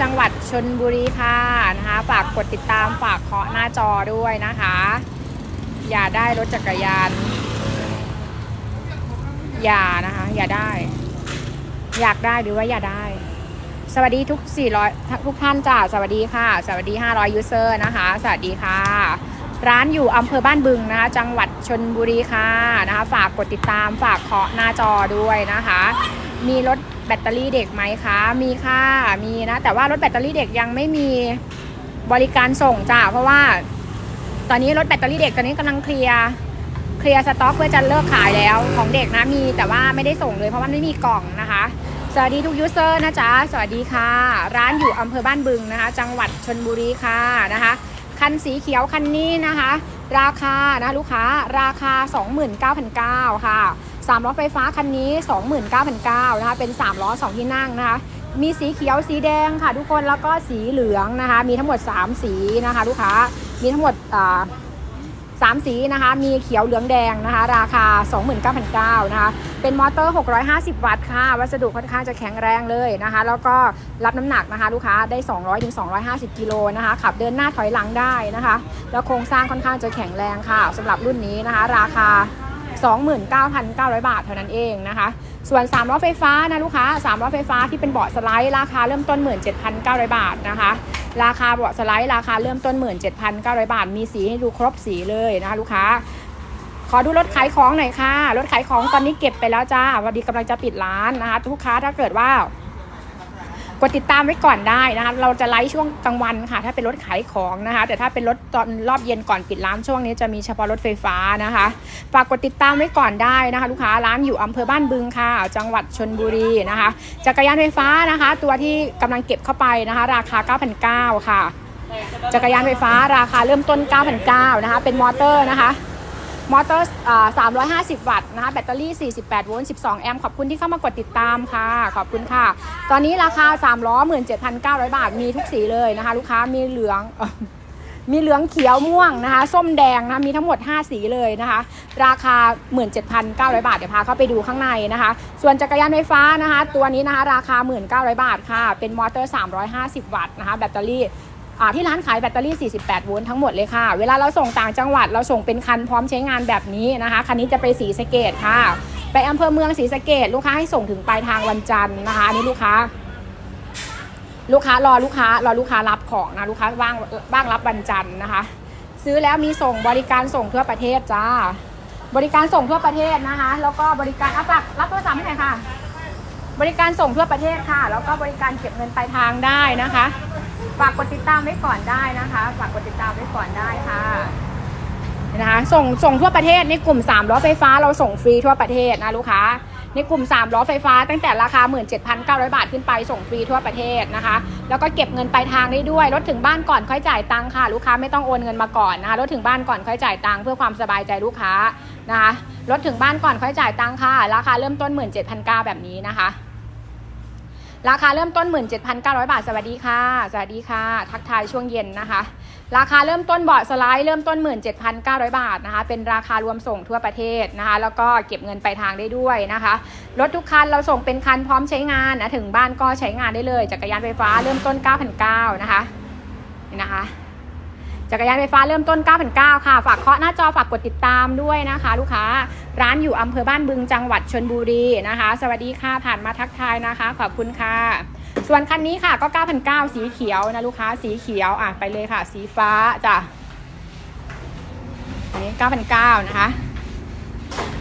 จังหวัดชนบุรีค่ะนะคะ ฝากกดติดตามฝากเคาะหน้าจอด้วยนะคะ อย่าได้รถจักรยาน อย่านะคะ อย่าได้ อยากได้หรือว่าอย่าได้ สวัสดีทุก 400 ทุกท่านจ้าสวัสดีค่ะ สวัสดี 500 ยูเซอร์นะคะ สวัสดีค่ะ ร้านอยู่อำเภอบ้านบึงนะคะ จังหวัดชนบุรีค่ะนะคะ ฝากกดติดตามฝากเคาะหน้าจอด้วยนะคะ มีรถแบตเตอรี่เด็กไหมคะ มีค่ะ มีนะ แต่ว่ารถแบตเตอรี่เด็กยังไม่มีบริการส่งจ้าเพราะว่า ตอนนี้รถแบตเตอรี่เด็กตอนนี้กำลังเคลียร์เคลียร์สต็อกเพื่อจะเลิกขายแล้วของเด็กนะมีแต่ว่าไม่ได้ส่งเลยเพราะว่าไม่มีกล่องนะคะ สวัสดีทุกยูเซอร์นะจ๊ะ สวัสดีค่ะ ร้านอยู่อำเภอบ้านบึงนะคะ จังหวัดชนบุรีค่ะนะคะ คันสีเขียวคันนี้นะคะ ราคานะลูกค้าราคา 29,900ค่ะ 3ล้อไฟฟ้าคันนี้ 29,900นะคะ เป็น 3 ล้อ 2 ที่นั่งนะคะ มีสีเขียว สีแดงค่ะ ทุกคน แล้วก็สีเหลืองนะคะ มีทั้งหมด 3 สีนะคะ ลูกค้า มีทั้งหมดอ่าสามสีนะคะ มีเขียวเหลืองแดงนะคะ ราคา 29,900นะคะ เป็นมอเตอร์ 650 วัตต์ค่ะ วัสดุค่อนข้างจะแข็งแรงเลยนะคะ แล้วก็รับน้ำหนักนะคะ ลูกค้าได้ 200ถึง250 กิโลนะคะ ขับเดินหน้าถอยหลังได้นะคะ แล้วโครงสร้างค่อนข้างจะแข็งแรงค่ะสำหรับรุ่นนี้นะคะ ราคา 29,900 บาทเท่านั้นเองนะคะ ส่วน3ล้อไฟฟ้านะลูกค้า3ล้อไฟฟ้าที่เป็นเบาะสไลด์ราคาเริ่มต้น 17,900 บาทนะคะ ราคาเบาะสไลด์ราคาเริ่มต้น 17,900 บาท มีสีให้ดูครบสีเลยนะคะลูกค้า ขอดูรถขายของหน่อยค่ะ รถขายของตอนนี้เก็บไปแล้วจ้าวันดีกำลังจะปิดร้านนะคะ ทุกค้าถ้าเกิดว่า กดติดตามไว้ก่อนได้นะคะ เราจะไลฟ์ช่วงกลางวันค่ะ ถ้าเป็นรถขายของนะคะ แต่ถ้าเป็นรถตอนรอบเย็นก่อนปิดร้านช่วงนี้จะมีเฉพาะรถไฟฟ้านะคะฝากกดติดตามไว้ก่อนได้นะคะ ลูกค้าร้านอยู่อำเภอบ้านบึงค่ะ จังหวัดชนบุรีนะคะ จักรยานไฟฟ้านะคะ ตัวที่กำลังเก็บเข้าไปนะคะ ราคา9,900ค่ะ จักรยานไฟฟ้าราคาเริ่มต้น9,900นะคะ เป็นมอเตอร์นะคะ มอเตอร์350 วัตต์นะคะแบตเตอรี่ 48 โวลต์ 12 แอมป์ขอบคุณที่เข้ามากดติดตามค่ะ ขอบคุณค่ะ ตอนนี้ราคา 3 ล้อ 17,900 บาท มีทุกสีเลยนะคะ ลูกค้ามีเหลืองมีเหลืองเขียวม่วงนะคะ ส้มแดงนะคะมีทั้งหมด 5 สีเลยนะคะ ราคา 17,900 บาท เดี๋ยวพาเข้าไปดูข้างในนะคะ ส่วนจักรยานไฟฟ้านะคะ ตัวนี้นะคะ ราคา 1,900 บาทค่ะ เป็นมอเตอร์ 350 วัตต์นะคะ แบตเตอรี่ ที่ร้านขายแบตเตอรี่ 48 โวลต์ทั้งหมดเลยค่ะ เวลาเราส่งต่างจังหวัดเราส่งเป็นคันพร้อมใช้งานแบบนี้นะคะ คันนี้จะไปสีสะเกตค่ะ ไปอำเภอเมืองศรีสะเกดลูกค้าให้ส่งถึงปลายทางวันจันทร์นะคะอันนี้ลูกค้า ลูกค้ารอลูกค้ารอลูกค้ารับของนะลูกค้าว่างว่างรับวันจันทร์นะคะ ซื้อแล้วมีส่งบริการส่งทั่วประเทศจ้า บริการส่งทั่วประเทศนะคะ แล้วก็บริการอะฝากรับโทรศัพท์ให้หน่อยค่ะ บริการส่งทั่วประเทศค่ะ แล้วก็บริการเก็บเงินปลายทางได้นะคะ ฝากกดติดตามไว้ก่อนได้นะคะ ฝากกดติดตามไว้ก่อนได้ค่ะนะคะส่งส่งทั่วประเทศในกลุ่ม3ล้อไฟฟ้าเราส่งฟรีทั่วประเทศนะลูกค้าในกลุ่ม3ล้อไฟฟ้าตั้งแต่ราคา 17,900 บาทขึ้นไปส่งฟรีทั่วประเทศนะคะ แล้วก็เก็บเงินปลายทางได้ด้วยรถถึงบ้านก่อนค่อยจ่ายตังค่ะ ลูกค้าไม่ต้องโอนเงินมาก่อนนะคะรถถึงบ้านก่อนค่อยจ่ายตังเพื่อความสบายใจลูกค้านะคะรถถึงบ้านก่อนค่อยจ่ายตังค่ะ ราคาเริ่มต้น 17,900แบบนี้นะคะ ราคาเริ่มต้น 17,900 บาท สวัสดีค่ะ สวัสดีค่ะ ทักทายช่วงเย็นนะคะ ราคาเริ่มต้นเบาะสไลด์เริ่มต้น 17,900 บาทนะคะ เป็นราคารวมส่งทั่วประเทศนะคะ แล้วก็เก็บเงินปลายทางได้ด้วยนะคะ รถทุกคันเราส่งเป็นคันพร้อมใช้งานนะ ถึงบ้านก็ใช้งานได้เลย จักรยานไฟฟ้าเริ่มต้น 9,900นะคะนี่นะคะ จักรยานไฟฟ้าเริ่มต้น 9,900 ค่ะ ฝากเคาะหน้าจอฝากกดติดตามด้วยนะคะ ลูกค้า ร้านอยู่อำเภอบ้านบึงจังหวัดชนบุรีนะคะ สวัสดีค่ะผ่านมาทักทายนะคะ ขอบคุณค่ะ ส่วนคันนี้ค่ะก็ 9,900 สีเขียวนะลูกค้าสีเขียวอะไปเลยค่ะ สีฟ้าจ้ะอันนี้9,900 นะคะ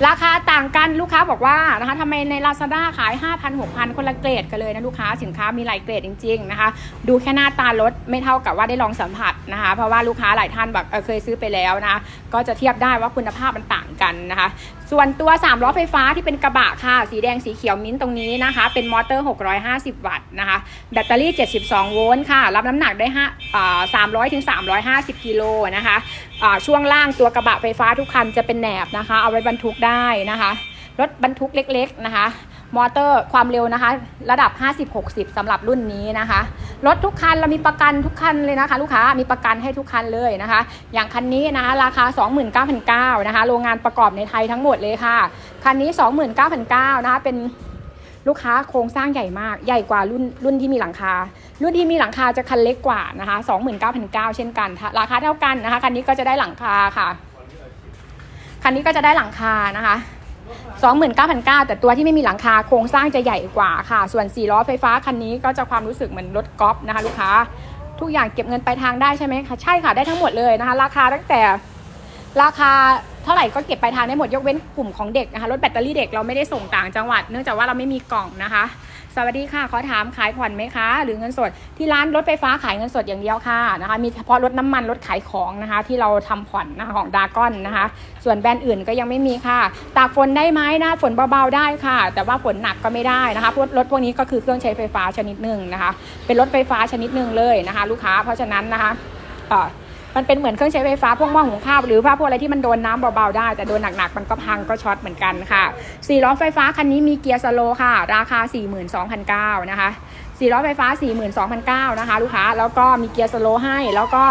ราคาต่างกันลูกค้าบอกว่านะคะทำไมใน Lazada ขาย 5,000 6,000 คนละเกรดกันเลยนะลูกค้าสินค้ามีหลายเกรดจริงๆนะคะ ดูแค่หน้าตารถไม่เท่ากับว่าได้ลองสัมผัสนะคะ เพราะว่าลูกค้าหลายท่านแบบเออเคยซื้อไปแล้วนะก็จะเทียบได้ว่าคุณภาพมันต่างกันนะคะ ส่วนตัว3ล้อไฟฟ้าที่เป็นกระบะค่ะ สีแดงสีเขียวมิ้นท์ตรงนี้นะคะ เป็นมอเตอร์ 650 วัตต์นะคะ แบตเตอรี่ 72 โวลต์ค่ะ รับน้ำหนักได้5อ่า300ถึง350 กิโลนะคะ ช่วงล่างตัวกระบะไฟฟ้าทุกคันจะเป็นแหนบนะคะ เอาไว้บรรทุกได้นะคะ รถบรรทุกเล็กๆนะคะ มอเตอร์ความเร็วนะคะ ระดับ 50-60สำหรับรุ่นนี้นะคะ รถทุกคันเรามีประกันทุกคันเลยนะคะ ลูกค้ามีประกันให้ทุกคันเลยนะคะ อย่างคันนี้นะคะราคา 29,900นะคะโรงงานประกอบในไทยทั้งหมดเลยค่ะ คันนี้ 29,900นะคะเป็น ลูกค้าโครงสร้างใหญ่มาก ใหญ่กว่ารุ่นรุ่นที่มีหลังคา รุ่นที่มีหลังคาจะคันเล็กกว่านะคะ29,900เช่นกันถ้าราคาเท่ากันนะคะ คันนี้ก็จะได้หลังคาค่ะ คันนี้ก็จะได้หลังคานะคะ29,900แต่ตัวที่ไม่มีหลังคาโครงสร้างจะใหญ่กว่าค่ะ ส่วน4ล้อไฟฟ้าคันนี้ก็จะความรู้สึกเหมือนรถกอล์ฟนะคะ ลูกค้า ทุกอย่างเก็บเงินไปลายทางได้ใช่ไหมคะ ใช่ค่ะ ได้ทั้งหมดเลยนะคะ ราคาตั้งแต่ ราคาเท่าไหร่ก็เก็บไปลายทางได้หมดยกเว้นกลุ่มของเด็กนะคะรถแบตเตอรี่เด็กเราไม่ได้ส่งต่างจังหวัด เนื่องจากว่าเราไม่มีกล่องนะคะ สวัสดีค่ะขอถามขายผ่อนไหมคะ หรือเงินสดที่ร้านรถไฟฟ้าขายเงินสดอย่างเดียวค่ะนะคะ มีเฉพาะรถน้ำมันรถขายของนะคะ ที่เราทำผ่อนนะคะของดากอนนะคะ ส่วนแบรนด์อื่นก็ยังไม่มีค่ะตากฝนได้ไหมนะฝนเบาๆได้ค่ะ แต่ว่าฝนหนักก็ไม่ได้นะคะราะรถพวกนี้ก็คือเครื่องใช้ไฟฟ้าชนิดหนึ่งนะคะ เป็นรถไฟฟ้าชนิดหนึ่งเลยนะคะ ลูกค้าเพราะฉะนั้นนะคะ มันเป็นเหมือนเครื่องใช้ไฟฟ้าพวกหม้อหุงข้าวหรือว่าพวกอะไรที่มันโดนน้ำเบาๆได้ แต่โดนหนักๆมันก็พังก็ช็อตเหมือนกันค่ะสี่ล้อไฟฟ้าคันนี้มีเกียร์สโลค่ะ ราคา 42,900นะคะสี่ล้อไฟฟ้า 42,900นะคะ ลูกค้าแล้วก็มีเกียร์สโลให้แล้วก็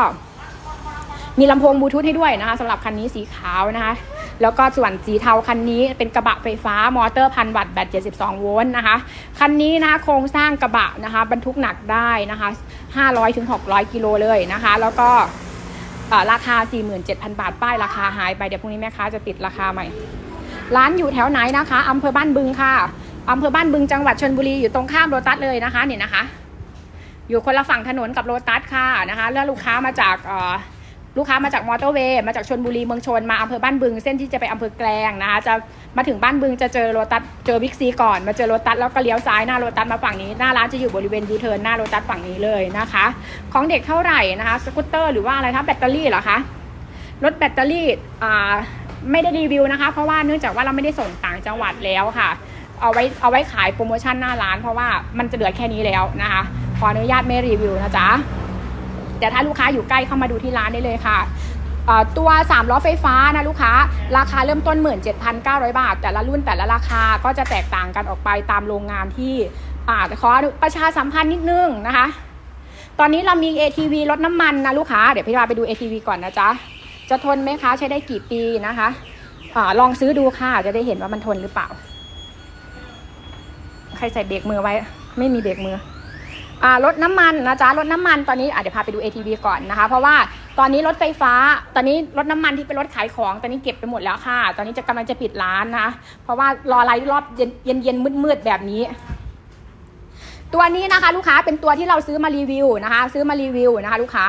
มีลำโพงบลูทูธให้ด้วยนะคะสำหรับคันนี้สีขาวนะคะแล้วก็ส่วนสีเทาคันนี้เป็นกระบะไฟฟ้ามอเตอร์พันวัตต์แบต72 โวลต์นะคะ คันนี้นะคะโครงสร้างกระบะนะคะบรรทุกหนักได้นะคะ 500ถึง600 กิโลเลยนะคะ แล้วก็ ราคา 47,000 บาท ป้ายราคาหายไป เดี๋ยวพรุ่งนี้แม่ค้าจะติดราคาใหม่ ร้านอยู่แถวไหนนะคะอำเภอบ้านบึงค่ะอำเภอบ้านบึงจังหวัดชนบุรีอยู่ตรงข้ามโรตัสเลยนะคะเนี่ยนะคะ อยู่คนละฝั่งถนนกับโรตัสค่ะนะคะ แล้วลูกค้ามาจากอ่อ ลูกค้ามาจากมอเตอร์เวย์มาจากชนบุรีเมืองชนมาอำเภอบ้านบึง เส้นที่จะไปอำเภอแกลงนะคะจะมาถึงบ้านบึงจะเจอโรตัสเจอบิ๊กซีก่อนมาเจอโรตัสแล้วก็เลี้ยวซ้ายหน้าโรตัสมาฝั่งนี้หน้าร้านจะอยู่บริเวณยูเทิร์นหน้าโรตัสฝั่งนี้เลยนะคะ ของเด็กเท่าไหร่นะคะสกูตเตอร์หรือว่าอะไรคะแบตเตอรี่เหรอคะรถแบตเตอรี่อ่าไม่ได้รีวิวนะคะ เพราะว่าเนื่องจากว่าเราไม่ได้ส่งต่างจังหวัดแล้วค่ะ เอาไว้เอาไว้ขายโปรโมชั่นหน้าร้าน เพราะว่ามันจะเหลือแค่นี้แล้วนะคะ ขออนุญาตไม่รีวิวนะจ๊ะ แต่ถ้าลูกค้าอยู่ใกล้เข้ามาดูที่ร้านได้เลยค่ะตัว 3 ล้อไฟฟ้านะลูกค้า ราคาเริ่มต้น 17,900 บาท แต่ละรุ่นแต่ละราคาก็จะแตกต่างกันออกไปตามโรงงานที่ขอประชาสัมพันธ์นิดนึงนะคะ ตอนนี้เรามี ATV รถน้ำมันนะลูกค้า เดี๋ยวพี่วาไปดู ATV ก่อนนะจ๊ะ จะทนไหมคะ ใช้ได้กี่ปีนะคะอลองซื้อดูค่ะ จะได้เห็นว่ามันทนหรือเปล่า ใครใส่เบรกมือไว้ ไม่มีเบรกมือ รถน้ำมันนะจ๊ะรถน้ำมันตอนนี้เดี๋ยวพาไปดู ATV ก่อนนะคะ เพราะว่าตอนนี้รถไฟฟ้า ตอนนี้รถน้ำมันที่เป็นรถขายของ ตอนนี้เก็บไปหมดแล้วค่ะ ตอนนี้จะกำลังจะปิดร้านนะ เพราะว่ารอไลฟ์รอบเย็นเย็นมืดมืดแบบนี้ ตัวนี้นะคะลูกค้าเป็นตัวที่เราซื้อมารีวิวนะคะ ซื้อมารีวิวนะคะลูกค้า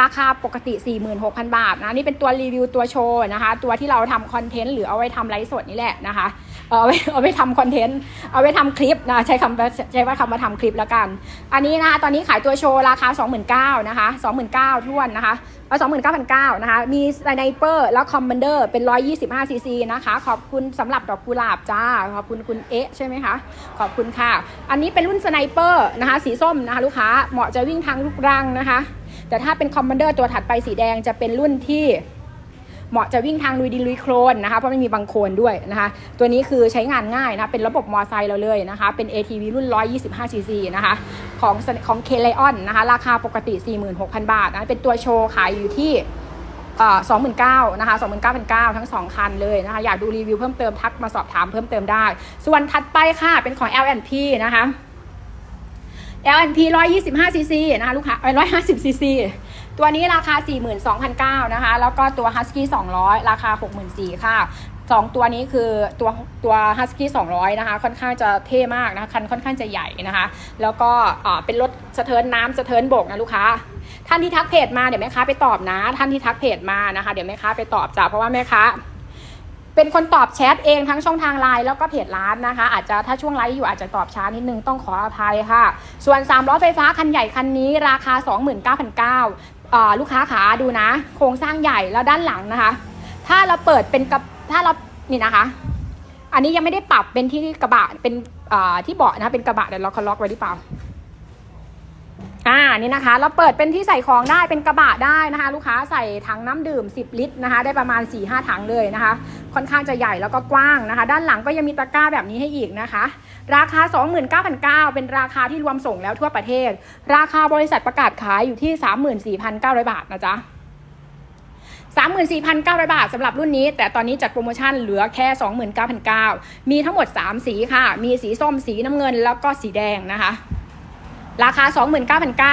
ราคาปกติ 46,000 บาทนะนี่เป็นตัวรีวิวตัวโชว์นะคะ ตัวที่เราทำคอนเทนต์หรือเอาไว้ทำไลฟ์สดนี่แหละนะคะเอาไว้เอาไว้ทำคอนเทนต์เอาไว้ทำคลิปนะใช้คำใช้ว่าคำมาทำคลิปแล้วกัน อันนี้นะคะตอนนี้ขายตัวโชว์ราคา 29,000นะคะ29,000ท้วนนะคะ เอา29,900นะคะ มีสไนเปอร์แล้วคอมมานเดอร์เป็น125ซีซีนะคะ ขอบคุณสำหรับดอกกุหลาบจ้า ขอบคุณคุณเอ๊ะใช่ไหมคะ ขอบคุณค่ะ อันนี้เป็นรุ่นสไนเปอร์นะคะ สีส้มนะคะลูกค้า เหมาะจะวิ่งทางลูกรังนะคะ แต่ถ้าเป็นคอมมานเดอร์ตัวถัดไปสีแดงจะเป็นรุ่นที่ เหมาะจะวิ่งทางลุยดินลุยโคลนนะคะเพราะไม่มีบังโคลนด้วยนะคะตัวนี้คือใช้งานง่ายนะเป็นระบบมอไซค์เราเลยนะคะเป็น ATV รุ่น 125 cc นะคะของของเคเลออนนะคะราคาปกติ 46,000 บาทนะเป็นตัวโชว์ขายอยู่ที่เอ่อ29,000นะคะ29,900ทั้ง2คันเลยนะคะอยากดูรีวิวเพิ่มเติมทักมาสอบถามเพิ่มเติมได้ ส่วนถัดไปค่ะเป็นของ L&P นะคะ L&P 125 cc นะคะลูกค้าเอ้ย150 cc ตัวนี้ราคา 42,900นะคะ แล้วก็ตัว Husky 200 ราคา 64,000ค่ะสองตัวนี้คือตัวตัว Husky 200 นะคะ ค่อนข้างจะเท่มากนะคะคันค่อนข้างจะใหญ่นะคะ แล้วก็อ่าเป็นรถสะเทินน้ำสะเทินบกนะลูกค้า ท่านที่ทักเพจมาเดี๋ยวแม่ค้าไปตอบนะ ท่านที่ทักเพจมานะคะ เดี๋ยวแม่ค้าไปตอบจ้ะเพราะว่าแม่ค้า เป็นคนตอบแชทเองทั้งช่องทางไลน์แล้วก็เพจร้านนะคะ อาจจะถ้าช่วงไลฟ์อยู่อาจจะตอบช้านิดนึงต้องขออภัยค่ะ ส่วน3ล้อไฟฟ้าคันใหญ่คันนี้ราคา 29,900อ่าลูกค้าขาดูนะ โครงสร้างใหญ่แล้วด้านหลังนะคะ ถ้าเราเปิดเป็นกับถ้าเรานี่นะคะ อันนี้ยังไม่ได้ปรับเป็นที่กระบะเป็นที่เบาะนะเป็นกระบะเดี๋ยวเราเขาล็อกไว้หรือเปล่า อ่านี่นะคะ เราเปิดเป็นที่ใส่ของได้เป็นกระบะได้นะคะ ลูกค้าใส่ถังน้ำดื่ม 10 ลิตรนะคะ ได้ประมาณ 4-5ถังเลยนะคะ ค่อนข้างจะใหญ่แล้วก็กว้างนะคะ ด้านหลังก็ยังมีตะกร้าแบบนี้ให้อีกนะคะ ราคา 29,900เป็นราคาที่รวมส่งแล้วทั่วประเทศ ราคาบริษัทประกาศขายอยู่ที่ 34,900 บาทนะจ๊ะ34,900 บาทสำหรับรุ่นนี้ แต่ตอนนี้จัดโปรโมชั่นเหลือแค่ 29,900มีทั้งหมด 3 สีค่ะ มีสีส้มสีน้ำเงินแล้วก็สีแดงนะคะ ราคา 29,900